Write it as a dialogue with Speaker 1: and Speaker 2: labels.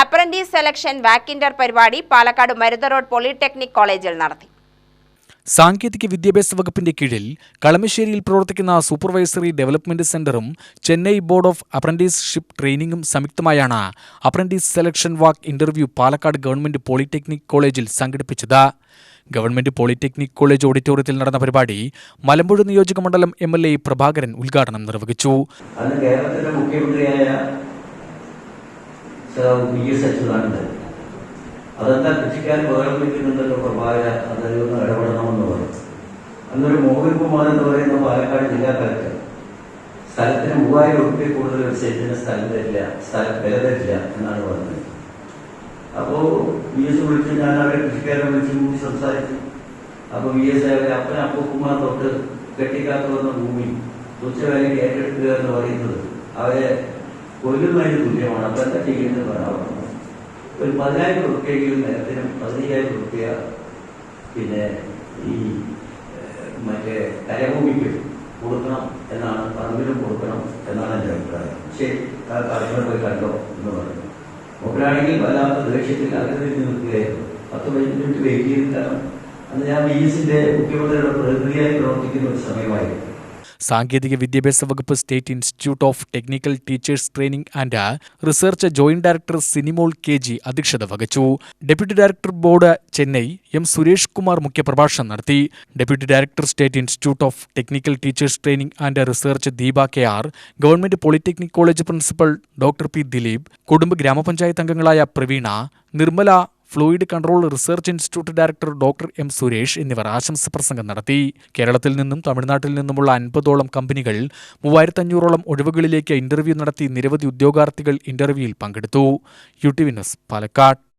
Speaker 1: Apprentice selection വാക്കിൻഡർ പരിപാടി Palakkad Marutha road polytechnic കോളേജിൽ നടത്തി.
Speaker 2: സാങ്കേതിക വിദ്യാഭ്യാസ വകുപ്പിന്റെ കീഴിൽ കളമശ്ശേരിയിൽ പ്രവർത്തിക്കുന്ന സൂപ്പർവൈസറി ഡെവലപ്മെന്റ് സെന്ററും ചെന്നൈ ബോർഡ് ഓഫ് അപ്രന്റീസ്ഷിപ്പ് ട്രെയിനിങ്ങും സംയുക്തമായാണ് apprentice selection walk interview Palakkad government polytechnic കോളേജിൽ സംഘടിപ്പിച്ചത്. ഗവൺമെന്റ് പോളിടെക്നിക് കോളേജ് ഓഡിറ്റോറിയത്തിൽ നടന്ന പരിപാടി മലമ്പുഴ നിയോജക മണ്ഡലം എം എൽ എ പ്രഭാകരൻ ഉദ്ഘാടനം നിർവഹിച്ചു.
Speaker 3: അന്ന് കേരളത്തിന്റെ മുഖ്യമന്ത്രിയായ സർ വി എസ് അച്യുതാനന്ദൻ അതെന്താ കൃഷിക്കാർ ബഹളം വയ്ക്കുന്നുണ്ടല്ലോ പ്രഭാകര അതൊന്ന് ഇടപെടണമെന്ന് പറഞ്ഞു അന്നൊരു മോഹൻ കുമാർ എന്ന് പറയുന്ന പാലക്കാട് ജില്ലാ കളക്ടർ സ്ഥലത്തിന് മൂവായിരം ഉറുപ്പ്യ കൂടുതൽ ഒരു സെറ്റിന് സ്ഥലം തരില്ല സ്ഥലം വില തരില്ല എന്നാണ് പറഞ്ഞത്. അപ്പോ വി എസ് വിളിച്ച് ഞാൻ അവിടെ കൃഷിക്കാരെ വിളിച്ച് കൂടി സംസാരിച്ചു. അപ്പൊ വി എസ് അവരെ അപ്പൻ അപ്പൂക്കുമാർ തൊട്ട് കെട്ടിക്കാത്തു വന്ന ഭൂമി തുച്ഛവിലയ്ക്ക് ഏറ്റെടുക്കുക എന്ന് പറയുന്നത് അവരെ കൊല്ലുന്നതിന് തുല്യമാണ്. അപ്പൊ എന്താ ചെയ്യുന്നത് പറയാം ഒരു പതിനായിരം റുപ്യെങ്കിലും നേരത്തിന് പതിനയ്യായിരം റുപ്യ പിന്നെ ഈ മറ്റേ കരഭൂമിക്ക് കൊടുക്കണം എന്നാണ് പറമ്പിലും കൊടുക്കണം എന്നാണ് എന്റെ അഭിപ്രായം. ശരി ആ കാര്യങ്ങൾ പോയി കണ്ടോ എന്ന് പറഞ്ഞു. മൂപ്പരാണെങ്കിൽ വല്ലാത്ത ദേഷ്യത്തിൽ അകത്ത് നിൽക്കുകയായിരുന്നു. പത്ത് പതിനഞ്ച് മിനിറ്റ് വെയിറ്റ് ചെയ്തിട്ടാണ്. അന്ന് ഞാൻ ബി എസിന്റെ മുഖ്യമന്ത്രിയുടെ പ്രതിനിധിയായി പ്രവർത്തിക്കുന്ന ഒരു സമയമായിരുന്നു.
Speaker 2: സാങ്കേതിക വിദ്യാഭ്യാസ വകുപ്പ് state institute of technical teachers training and research joint director Sinimol K G അധ്യക്ഷത വഹിച്ചു. Deputy director board Chennai M Suresh Kumar മുഖ്യപ്രഭാഷണം നടത്തി. Deputy director state institute of technical teachers training and research Deepa K R government polytechnic college principal doctor P Dileep കുടുംബ ഗ്രാമപഞ്ചായത്ത് അംഗങ്ങളായ Praveena Nirmala fluid control research institute director doctor M Suresh എന്നിവർ ആശംസ പ്രസംഗം നടത്തി. കേരളത്തിൽ നിന്നും തമിഴ്നാട്ടിൽ നിന്നുമുള്ള അൻപതോളം കമ്പനികൾ മൂവായിരത്തഞ്ഞൂറോളം ഒഴിവുകളിലേക്ക് ഇന്റർവ്യൂ നടത്തി നിരവധി ഉദ്യോഗാർത്ഥികൾ ഇന്റർവ്യൂവിൽ പങ്കെടുത്തു. U T Palakkad.